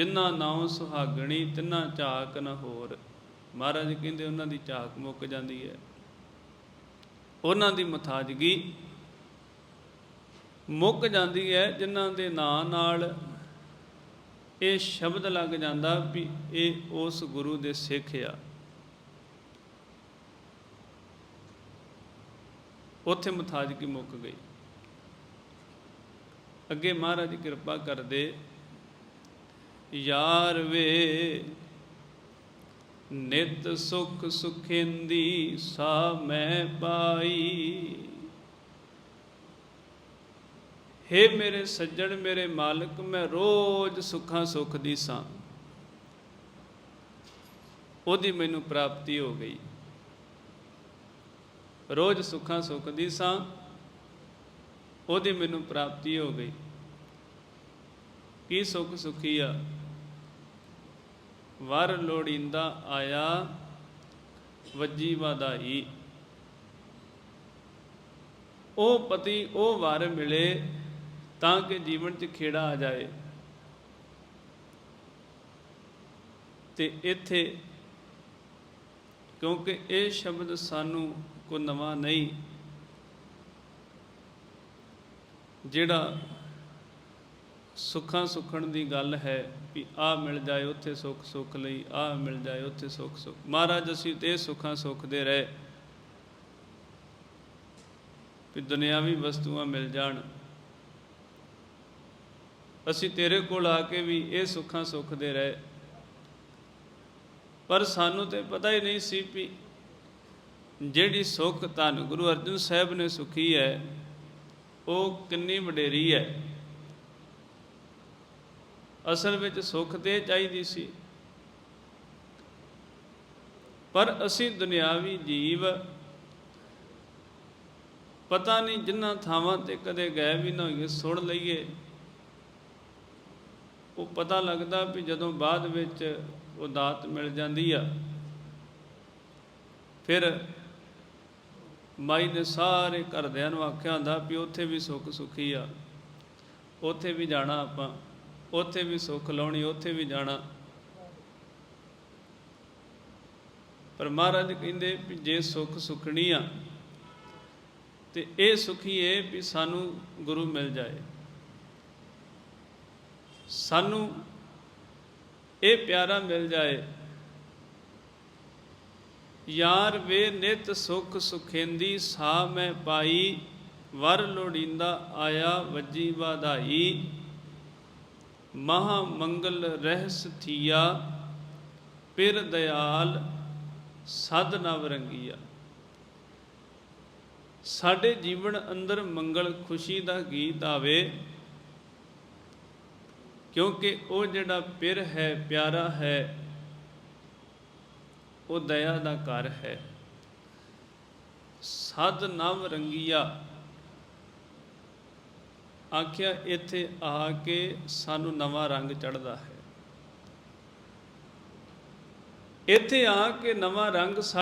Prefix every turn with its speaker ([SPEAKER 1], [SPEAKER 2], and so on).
[SPEAKER 1] ਜਿਨ੍ਹਾਂ ਨਾਉ ਸੁਹਾਗਣੀ, ਤਿੰਨਾਂ ਝਾਕ ਨ ਹੋਰ। ਮਹਾਰਾਜ ਕਹਿੰਦੇ ਉਹਨਾਂ ਦੀ ਝਾਕ ਮੁੱਕ ਜਾਂਦੀ ਹੈ। ਉਹਨਾਂ ਦੀ ਮਥਾਜਗੀ ਮੁੱਕ ਜਾਂਦੀ ਹੈ, ਜਿਨ੍ਹਾਂ ਦੇ ਨਾਂ ਨਾਲ ਇਹ ਸ਼ਬਦ ਲੱਗ ਜਾਂਦਾ ਵੀ ਇਹ ਉਸ ਗੁਰੂ ਦੇ ਸਿੱਖ ਆ। ਉੱਥੇ ਮਥਾਜਗੀ ਮੁੱਕ ਗਈ। ਅੱਗੇ ਮਹਾਰਾਜ ਕਿਰਪਾ ਕਰਦੇ ਯਾਰ ਵੇ, ਨਿਤ ਸੁਖ ਸੁਖਿੰਦੀ ਸਾ ਮੈਂ ਪਾਈ। ਹੇ ਮੇਰੇ ਸੱਜਣ, ਮੇਰੇ ਮਾਲਕ, ਮੈਂ ਰੋਜ਼ ਸੁੱਖਾਂ ਸੁਖ ਦੀ ਸਾਂ। ਉਹਦੀ ਮੈਨੂੰ ਪ੍ਰਾਪਤੀ ਹੋ ਗਈ। ਰੋਜ਼ ਸੁੱਖਾਂ ਸੁਖ ਦੀ ਸਾਂ, ਉਹਦੀ ਮੈਨੂੰ ਪ੍ਰਾਪਤੀ ਹੋ ਗਈ। ਕੀ ਸੁਖ ਸੁਖੀ ਆ? ਵਰ ਲੋੜੀਂਦਾ ਆਇਆ ਵੱਜੀ ਵਧਾਈ। ਉਹ ਪਤੀ ਉਹ ਵਰ ਮਿਲੇ ਤਾਂ ਕਿ ਜੀਵਨ 'ਚ ਖੇੜਾ ਆ ਜਾਏ। ਤੇ ਇੱਥੇ ਕਿਉਂਕਿ ਇਹ ਸ਼ਬਦ ਸਾਨੂੰ ਕੋ ਨਵਾਂ ਨਹੀਂ, ਜਿਹੜਾ ਸੁੱਖਾਂ ਸੁਖਣ ਦੀ ਗੱਲ ਹੈ ਵੀ ਆ ਮਿਲ ਜਾਏ ਉੱਥੇ ਸੁੱਖ ਸੁੱਖ ਲਈ ਆ ਮਿਲ ਜਾਏ ਉੱਥੇ ਸੁੱਖ ਸੁੱਖ। ਮਹਾਰਾਜ, ਅਸੀਂ ਤੇ ਇਹ ਸੁੱਖਾਂ ਸੁੱਖ ਦੇ ਰਹੇ। ਵੀ ਦੁਨਿਆਵੀ ਵਸਤੂਆਂ ਮਿਲ ਜਾਣ। ਅਸੀਂ ਤੇਰੇ ਕੋਲ ਆ ਕੇ ਵੀ ਇਹ ਸੁੱਖਾਂ ਸੁੱਖ ਦੇ ਰਹੇ। ਪਰ ਸਾਨੂੰ ਤੇ ਪਤਾ ਹੀ ਨਹੀਂ ਸੀ ਵੀ ਜਿਹੜੀ ਸੁੱਖ ਧੰਨ ਗੁਰੂ ਅਰਜਨ ਸਾਹਿਬ ਨੇ ਸੁਖੀ ਹੈ, ਉਹ ਕਿੰਨੀ ਵਡੇਰੀ ਹੈ। ਅਸਲ ਵਿੱਚ ਸੁੱਖ ਤੇ ਚਾਹੀਦੀ ਸੀ। ਪਰ ਅਸੀਂ ਦੁਨਿਆਵੀ ਜੀਵ ਪਤਾ ਨਹੀਂ ਜਿੰਨਾ ਥਾਵਾਂ ਤੇ ਕਦੇ ਗਏ ਵੀ ਨਾ ਹੋਈਏ, ਸੁਣ ਲਈਏ। ਉਹ ਪਤਾ ਲੱਗਦਾ ਵੀ ਜਦੋਂ ਬਾਅਦ ਵਿੱਚ ਉਹ ਦਾਤ ਮਿਲ ਜਾਂਦੀ ਆ, ਫਿਰ ਮਾਈ ਨੇ ਸਾਰੇ ਘਰਦਿਆਂ ਨੂੰ ਆਖਿਆ ਹੁੰਦਾ ਵੀ ਉੱਥੇ ਵੀ ਸੁੱਖ ਸੁਖੀ ਆ, ਉੱਥੇ ਵੀ ਜਾਣਾ ਆਪਾਂ। ਉੱਥੇ ਵੀ ਸੁੱਖ ਲਾਉਣੀ, ਉੱਥੇ ਵੀ ਜਾਣਾ। ਪਰ ਮਹਾਰਾਜ ਕਹਿੰਦੇ ਵੀ ਜੇ ਸੁੱਖ ਸੁਖਣੀ ਆ, ਤੇ ਇਹ ਸੁਖੀ ਏ ਵੀ ਸਾਨੂੰ ਗੁਰੂ ਮਿਲ ਜਾਏ। ਸਾਨੂੰ ਇਹ ਪਿਆਰਾ ਮਿਲ ਜਾਏ। ਯਾਰ ਵੇ ਨਿਤ ਸੁਖ ਸੁਖੇਂਦੀ ਸਾ ਮੈਂ ਪਾਈ, ਵਰ ਲੋੜੀਂਦਾ ਆਇਆ, ਵੱਜੀ ਵਧਾਈ। ਮਹਾ ਮੰਗਲ ਰਹਿਸ ਥੀਆ, ਪਿਰ ਦਿਆਲ ਸਦ ਨਵ ਰੰਗੀਆ। ਸਾਡੇ ਜੀਵਨ ਅੰਦਰ ਮੰਗਲ ਖੁਸ਼ੀ ਦਾ ਗੀਤ ਆਵੇ, ਕਿਉਂਕਿ ਉਹ ਜਿਹੜਾ ਪਿਰ ਹੈ, ਪਿਆਰਾ ਹੈ, ਉਹ ਦਇਆ ਦਾ ਘਰ ਹੈ। ਸਦ ਨਵ ਰੰਗੀਆ। ਆਖਿਆ ਇੱਥੇ ਆ ਕੇ ਸਾਨੂੰ ਨਵਾਂ ਰੰਗ ਚੜਦਾ ਹੈ। ਇੱਥੇ ਆ ਕੇ ਨਵਾਂ ਰੰਗ